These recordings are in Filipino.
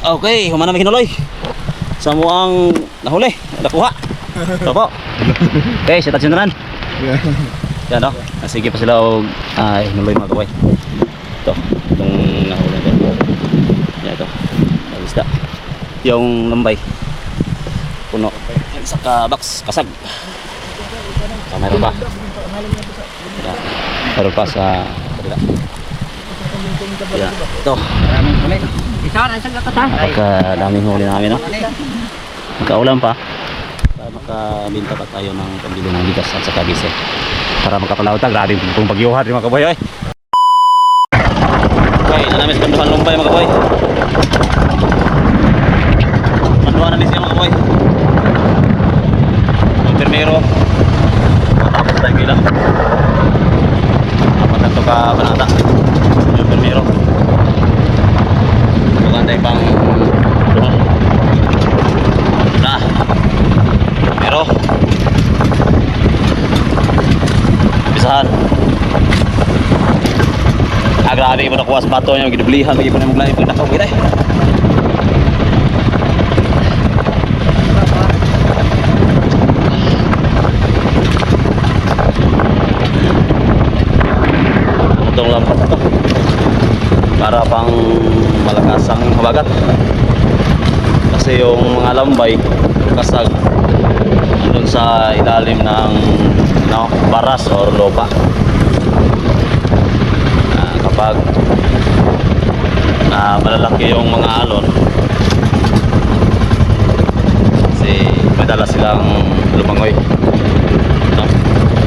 Okay, humana may hinuloy. Sa mo ang nahuli, nakuha. Ito po. Okay, sa tatsyon na ran. Yan o. Ah, Sige pa sila og ah, hinuloy mga kaway. Ito, itong nahuli ito. Yan ito. Ang isda. Yung lambay. Puno. Yan, sa box, kasag. Ah, mayroon pa. Mayroon pa sa kabila. Yan. Ito. Isa na isang kakata. Napakadaming huli namin, no? Magkaulan pa. Para makabinta pa tayo ng pambili ng bigas at saka bise. Para makapalawta. Grabe kung pagyuhan rin mga kaboy, ay. Okay, na namin sa kanduhan lumpay mga kaboy. Kanduhan namin siya mga kaboy. Ang permero. Matapos tayo kila. Apat na to ka banata. Yung permero. Bukan tayo pang duha. Na. Pero bisahan. Grabe mo nakuha sa bato niya, gidublihan lagi pa na maglahi pag nakaw kita. Itong lampas to. Para pang malakasang habagat. Kasi yung mga lambay kasag dun sa ilalim ng no, baras or lopa Ah, kapag ah, malalaki yung mga alon kasi madala silang lumangoy no,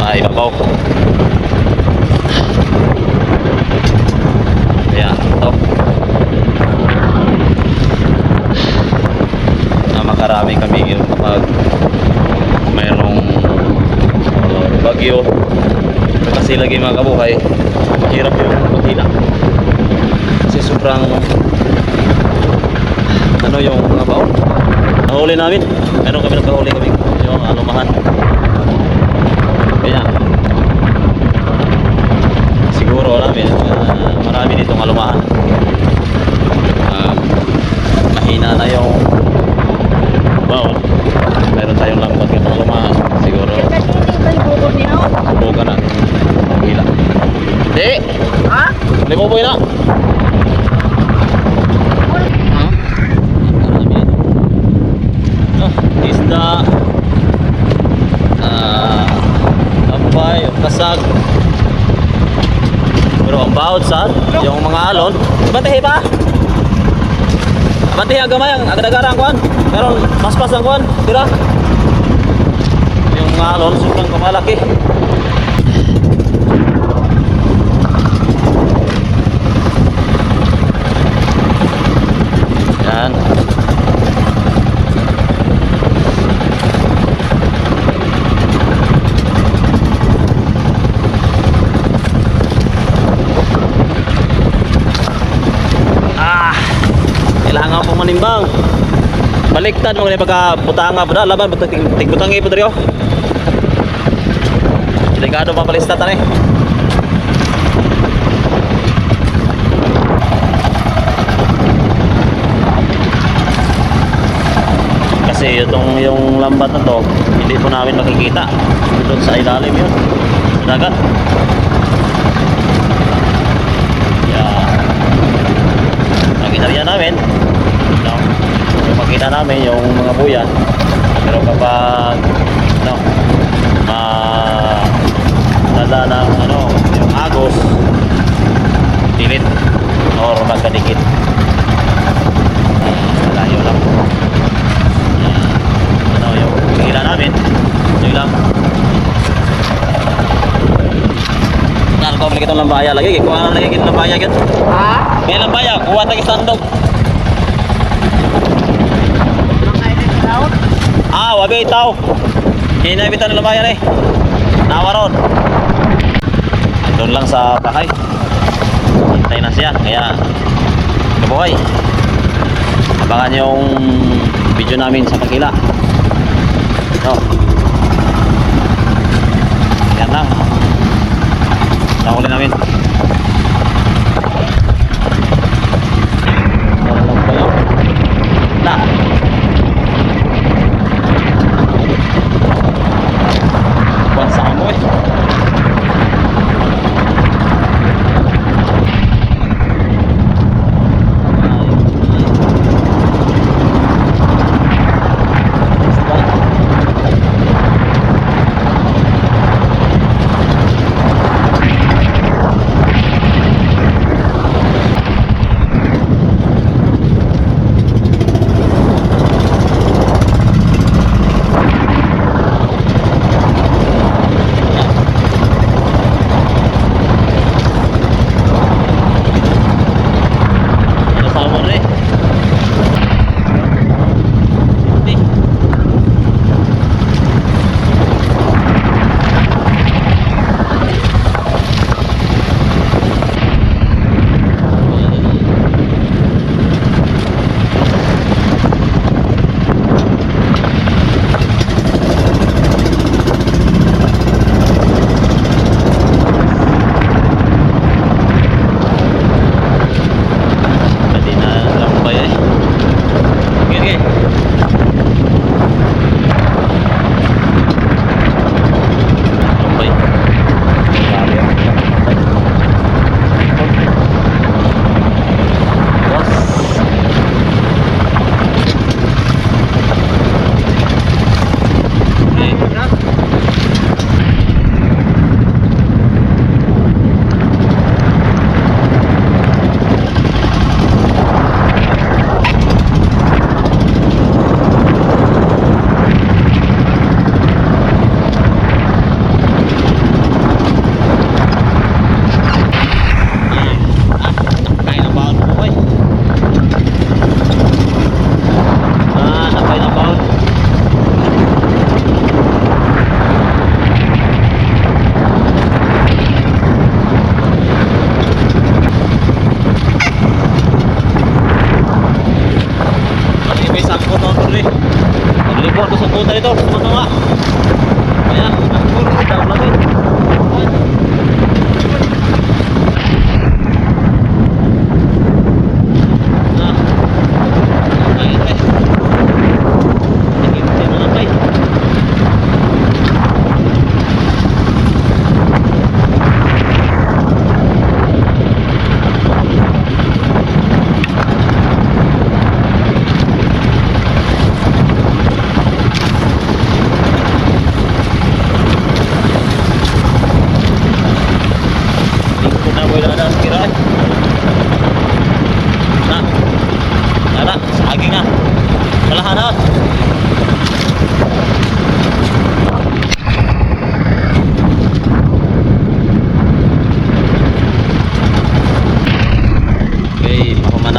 sa ibabaw Ayan, ito. Na makarami kami yun kapag mayroong uh, bagyo. Kasi lagi mga kabuhay, mahirap yung maghila. Kasi sobrang ano yung mga baon. Nahuli namin. Meron kami nagkahuli kami yung anumahan. Kaya siguro namin uh, marami ditong alumahan um, mahina na yung baon meron tayong lambat ng alumahan siguro buka na hila di Ha? di mo na Ha? marami ito ah, isda ah ampay kasag pero ang sa yung mga alon, batihi pa. Batihi ang gamay ang agad-agara ang kuan. Pero paspas ang kuan, tira. Yung mga alon sobrang kamalaki. Yan. Ah, kailangan po manimbang. Baliktad mo pagka butanga pa laban but tigbutangi po diri oh. Delikado pa palista tani. Kasi itong yung lambat na to, hindi po namin makikita. Doon sa ilalim yun. Dagat. Yeah nakita rin namin makita namin yung mga buyan pero kapag no, ma dala ng ano, yung agos dilit or magkadikit malayo lang Ah, ano yung kikita namin yun lang Nan ko balik itong lambaya lagi, kuha na lagi kitong lambaya gid. Ha? May lambaya, kuha tayo sandog. Mga ini sa laot. Ah, wabi itaw. Hinabitan ng lamayan eh. Nawaron. Doon lang sa bahay. Hintay na siya. Kaya, kabuhay. Abangan yung video namin sa Pagkila. No. Yan lang. Nahuli namin.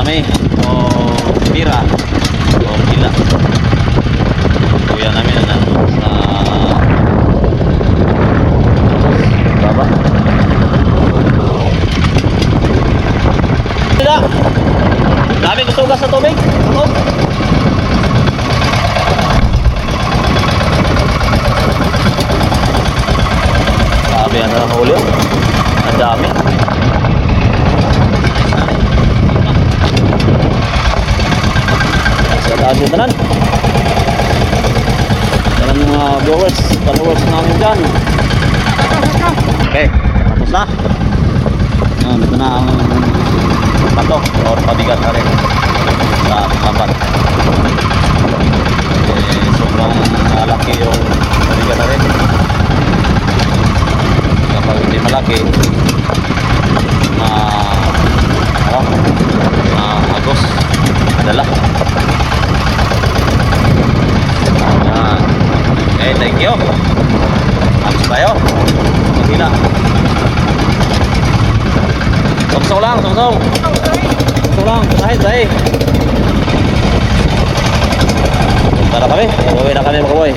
Pamanami o pira o pila. Kuya namin na sa baba. Tidak. Daming tugas sa tubig. Oh. Sabi ang nakahuli. oh. Ang dami. Sa taas yung tanan. Tanan mga viewers, followers namin dyan. Okay, tapos na. Yan, ito na ang pato or pabigat na rin sa lambat. Eh, sobrang malaki yung pabigat na rin. Kapag hindi malaki, ma ano, ma agos, madala. Yan. Okay, thank you. Tapos tayo. Magila. Songsong lang, kahit dahil. Punta na kami, uuwi na kami mga boy.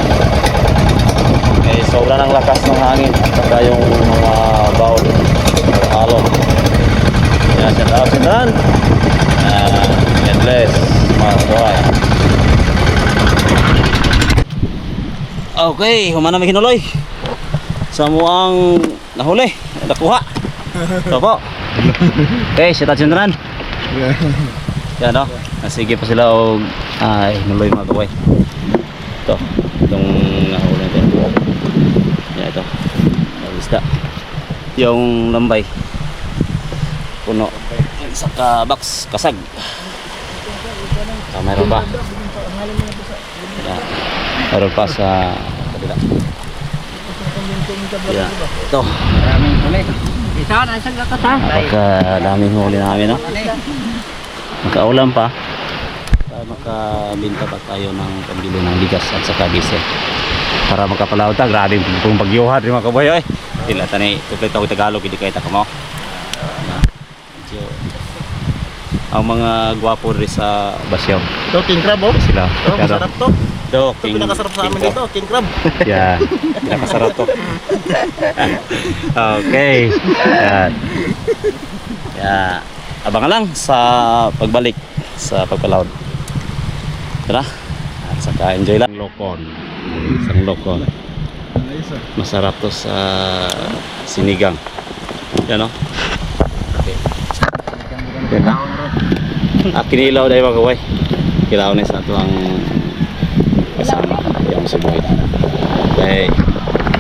Okay, sobra ng lakas ng hangin. Saka yung mga baon, mga alon. Yan, shout out sindahan. Uh, God bless, mga boy. Okay, humana may hinuloy. Sa muang nahuli, nakuha. Ito po. Okay, shout out sindahan. Yan no. Ah, Sige pa sila og ay nuloy mga kaway. Ito, itong nahuli natin. Yan ito. Isda. Yung lambay. Puno. Sa ka box kasag. Ah, mayroon pa. Yan. Mayroon pa sa kabila. Yan. Ito. Maraming huli. Isa na isang lakas ha. Pagka daming huli namin, no? Magkaulam pa. Para makabinta pa tayo ng pambili ng bigas at saka diesel. Para makapalawag ta, grabe kung pagyuhan rin mga kaboy, eh. Sila tani, tuplit ako Tagalog, hindi kayo taka mo. Medyo, ang mga gwapo rin sa Basyaw. Ito, king crab oh. Sila. Oh, masarap to. Ito, Ito pinakasarap sa amin king dito, king crab. Yeah, pinakasarap to. okay. Yan. Yeah. Abangan lang sa pagbalik sa pagpalawad. Tara. At saka enjoy lang. Lokon. Isang lokon. Masarap to sa sinigang. Yan o. Okay. Yan na. Ah, kinilaw dahil mga kaway. Kilaw na sa ito ang Yung sumoy. Okay.